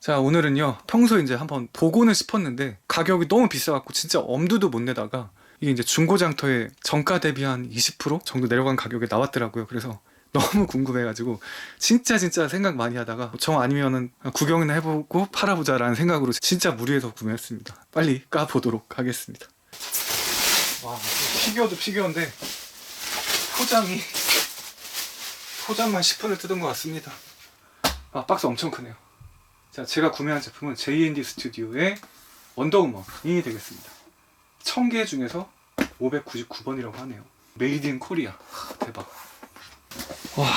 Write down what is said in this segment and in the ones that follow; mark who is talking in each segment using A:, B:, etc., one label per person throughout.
A: 자 오늘은요 평소 이제 한번 보고는 싶었는데 가격이 너무 비싸갖고 진짜 엄두도 못 내다가 이게 이제 중고장터에 정가 대비 한 20% 정도 내려간 가격에 나왔더라고요. 그래서 너무 궁금해가지고 진짜 진짜 생각 많이 하다가 정 아니면은 구경이나 해보고 팔아보자라는 생각으로 진짜 무리해서 구매했습니다. 빨리 까보도록 하겠습니다. 와 피규어도 피규어인데 포장이 포장만 10분을 뜯은 것 같습니다. 아 박스 엄청 크네요 자, 제가 구매한 제품은 JND 스튜디오의 원더우먼이 되겠습니다. 1000개 중에서 599번이라고 하네요. 메이드 인 코리아. 대박. 와.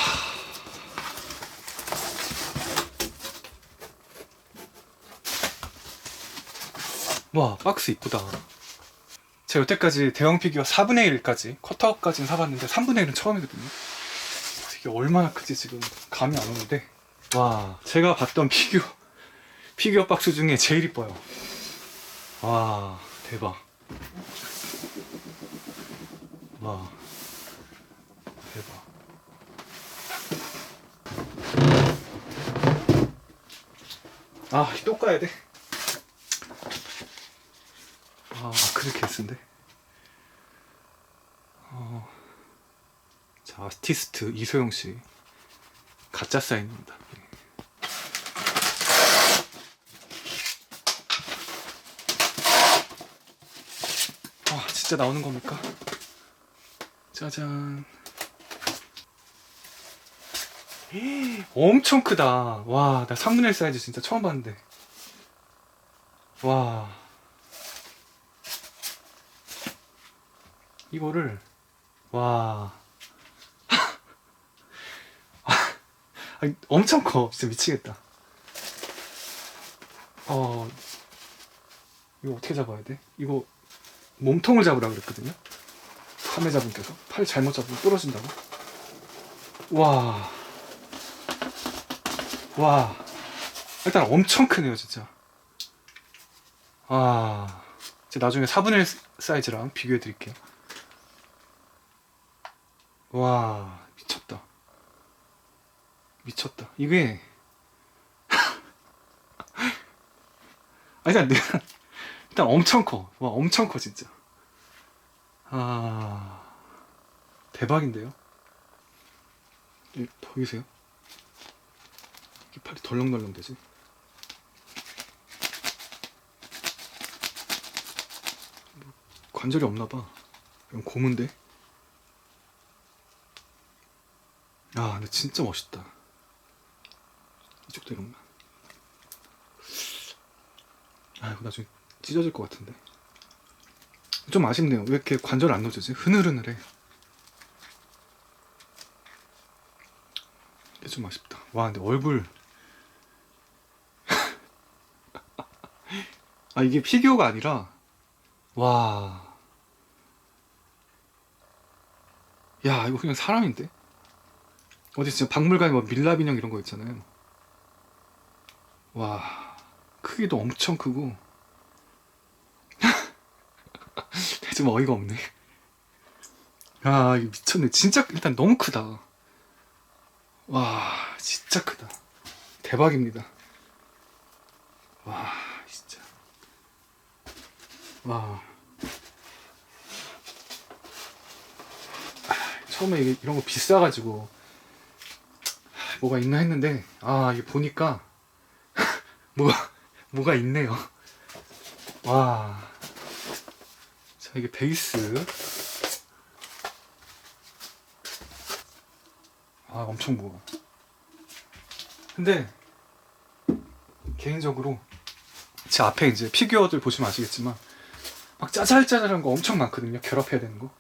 A: 와, 박스 이쁘다. 제가 여태까지 대형 피규어 4분의 1까지, 컷아웃까지는 사봤는데 3분의 1은 처음이거든요. 이게 얼마나 크지 지금 감이 안 오는데. 와, 제가 봤던 피규어 피규어 박스 중에 제일 이뻐요. 와, 대박. 와. 아, 또 까야 돼. 아, 아크릴 케이스인데. 어, 자, 아티스트 이소영 씨. 가짜 사인입니다. 아 진짜 나오는 겁니까? 짜잔. 엄청 크다. 와 나 3분의 1 사이즈 진짜 처음 봤는데. 와. 이거를 와. 아니, 엄청 커. 진짜 미치겠다. 어 이거 어떻게 잡아야 돼? 이거 몸통을 잡으라 그랬거든요. 카메자분께서 팔 잘못 잡으면 부러진다고. 와, 와, 일단 엄청 크네요, 진짜. 아, 제가 나중에 4분의 1 사이즈랑 비교해 드릴게요. 와, 미쳤다. 미쳤다. 이게 아니, 내가 일단 엄청 커. 와, 엄청 커, 진짜. 아, 대박인데요? 이, 보이세요? 이게 팔이 덜렁덜렁 되지? 뭐, 관절이 없나봐. 이건 고문데? 아, 근데 진짜 멋있다. 이쪽도 이런가? 아, 이거 나중에 찢어질 것 같은데. 좀 아쉽네요. 왜 이렇게 관절 안 놓쳐지? 흐느흐느해. 이게 좀 아쉽다. 와, 근데 얼굴. 아, 이게 피규어가 아니라, 와. 야, 이거 그냥 사람인데? 어디 진짜 박물관에 뭐 밀랍 인형 이런 거 있잖아요. 와, 크기도 엄청 크고. 좀 어이가 없네. 아, 이거 미쳤네. 진짜 일단 너무 크다. 와, 진짜 크다. 대박입니다. 와, 진짜. 와. 아, 처음에 이런 거 비싸가지고 아, 뭐가 있나 했는데 아 이게 보니까 뭐가 뭐가 있네요. 와. 자, 이게 베이스. 아, 엄청 무거워. 근데, 개인적으로, 제 앞에 이제 피규어들 보시면 아시겠지만, 막 짜잘짜잘한 거 엄청 많거든요. 결합해야 되는 거.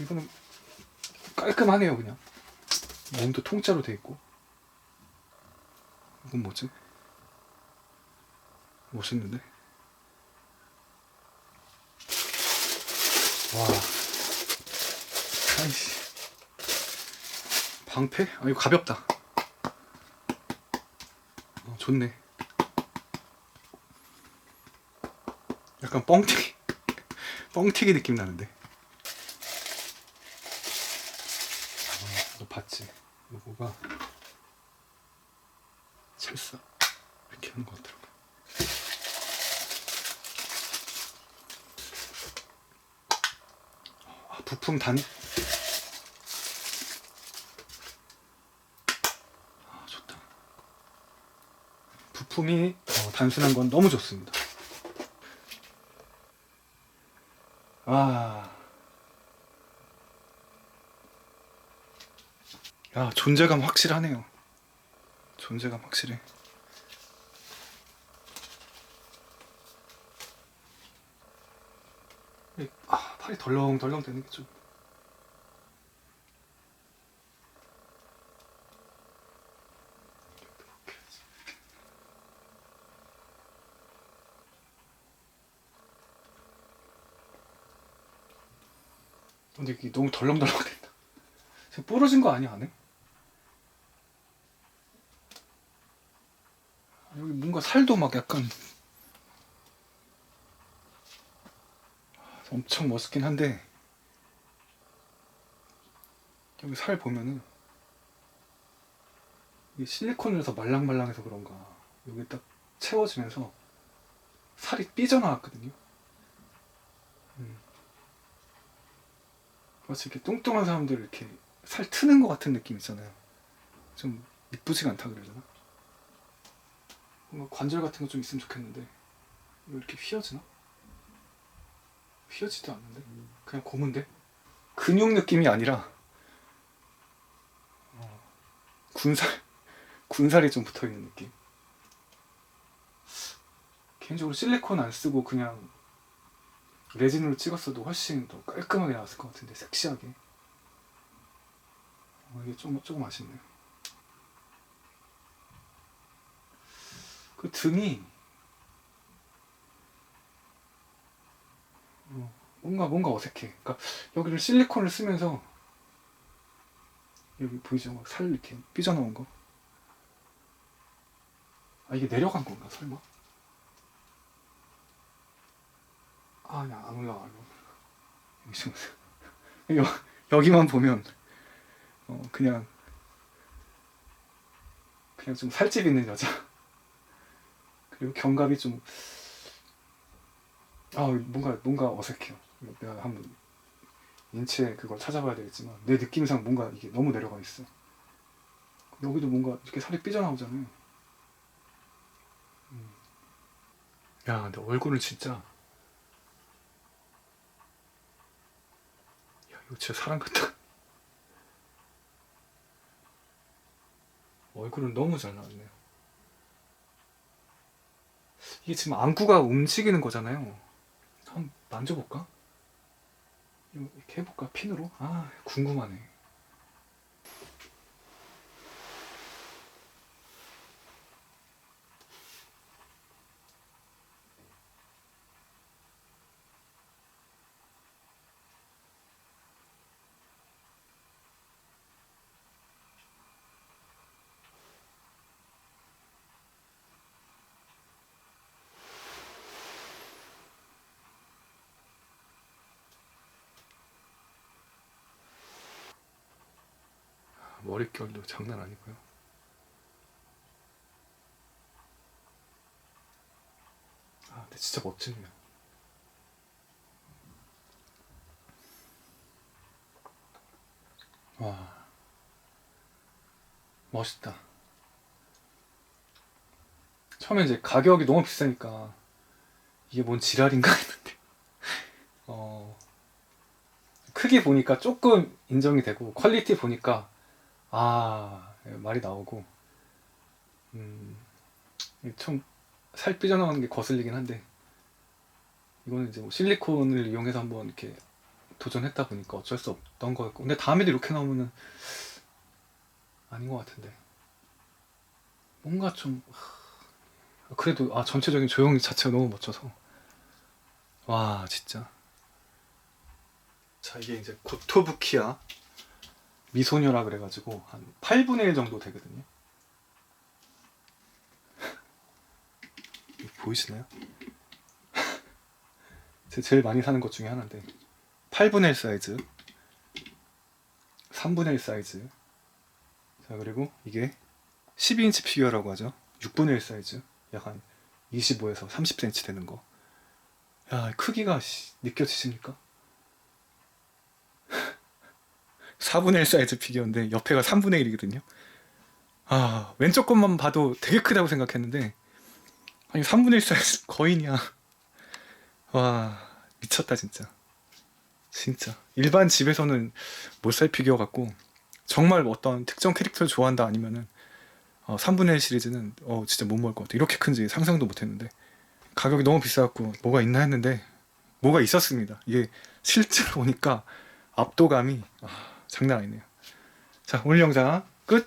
A: 이거는 깔끔하네요, 그냥. 몸도 통짜로 돼 있고. 이건 뭐지? 멋있는데? 와. 아이씨. 방패? 아, 이거 가볍다. 어, 좋네. 약간 뻥튀기. 뻥튀기 느낌 나는데. 아, 너 봤지? 요거가 찰싸. 하는 것 같더라고요. 아, 부품 단. 아, 좋다. 부품이 어, 단순한 건 너무 좋습니다. 아. 야, 존재감 확실하네요. 존재감 확실해. 이- 아, 팔이 덜렁덜렁 되는 게 좀. 근데 이게 너무 덜렁덜렁 된다. 지금 부러진 거 아니야, 안에? 여기 뭔가 살도 막 약간 엄청 멋있긴 한데 여기 살 보면은 이게 실리콘이라서 말랑말랑해서 그런가 여기 딱 채워지면서 살이 삐져나왔거든요. 음. 마치 이렇게 뚱뚱한 사람들 이렇게 살 트는 것 같은 느낌 있잖아요. 좀 이쁘지가 않다 되나? 뭔가 관절 같은 거 좀 있으면 좋겠는데 이거 이렇게 휘어지나? 휘어지도 않는데 그냥 고문데 근육 느낌이 아니라 어, 군살 군살이 좀 붙어 있는 느낌. 개인적으로 실리콘 안 쓰고 그냥 레진으로 찍었어도 훨씬 더 깔끔하게 나왔을 것 같은데 섹시하게. 어, 이게 좀 조금 아쉽네요. 그 등이 어, 뭔가 뭔가 어색해. 그러니까 여기를 실리콘을 쓰면서 여기 보이죠? 막살 이렇게 삐져나온 거. 아 이게 내려간 건가 설마? 아 그냥 안 올라가 안 올라가. 여기 좀 여, 여기만 보면 어 그냥 그냥 좀 살집 있는 여자. 그리고 견갑이 좀, 아, 뭔가, 뭔가 어색해요. 내가 한번 인체 그걸 찾아봐야 되겠지만, 내 느낌상 뭔가 이게 너무 내려가 있어. 여기도 뭔가 이렇게 살이 삐져나오잖아요. 음. 야, 근데 얼굴은 진짜, 야, 이거 진짜 사람 같다. 얼굴은 너무 잘 나왔네요. 이게 지금 안구가 움직이는 거잖아요. 한번 만져볼까? 이렇게 해볼까? 핀으로? 아, 궁금하네. 머릿결도 장난 아니고요. 아, 근데 진짜 멋지네요. 와, 멋있다. 처음에 이제 가격이 너무 비싸니까 이게 뭔 지랄인가 했는데, 어, 크기 보니까 조금 인정이 되고 퀄리티 보니까 아 예, 말이 나오고. 음, 좀살 삐져나가는 게 거슬리긴 한데. 이거는 이제 뭐 실리콘을 이용해서 한번 이렇게 도전했다 보니까 어쩔 수 없던 거였고. 근데 다음에도 이렇게 나오면은 아닌 것 같은데. 뭔가 좀 하, 그래도 아 전체적인 조형 자체가 너무 멋져서. 와 진짜. 자 이게 이제 고토부키야 미소녀라 그래가지고 한 8분의 1 정도 되거든요. 보이시나요? 제 제일 많이 사는 것 중에 하나인데 8분의 1 사이즈 3분의 1 사이즈 자 그리고 이게 12인치 피규어라고 하죠 6분의 1 사이즈 약간 25에서 30cm 되는 거. 야, 크기가 씨, 느껴지십니까? 4분의 1 사이즈 피규어인데 옆에가 3분의 1이거든요. 아, 왼쪽 것만 봐도 되게 크다고 생각했는데 아니 3분의 1 사이즈 거인이야. 와, 미쳤다 진짜. 진짜. 일반 집에서는 못 살 피규어 같고 정말 어떤 특정 캐릭터를 좋아한다 아니면은 어, 3분의 1 시리즈는 어, 진짜 못 먹을 것 같아. 이렇게 큰지 상상도 못 했는데 가격이 너무 비싸갖고 뭐가 있나 했는데 뭐가 있었습니다. 이게 실제로 오니까 압도감이 아, 장난 아니네요. 자 오늘 영상 끝.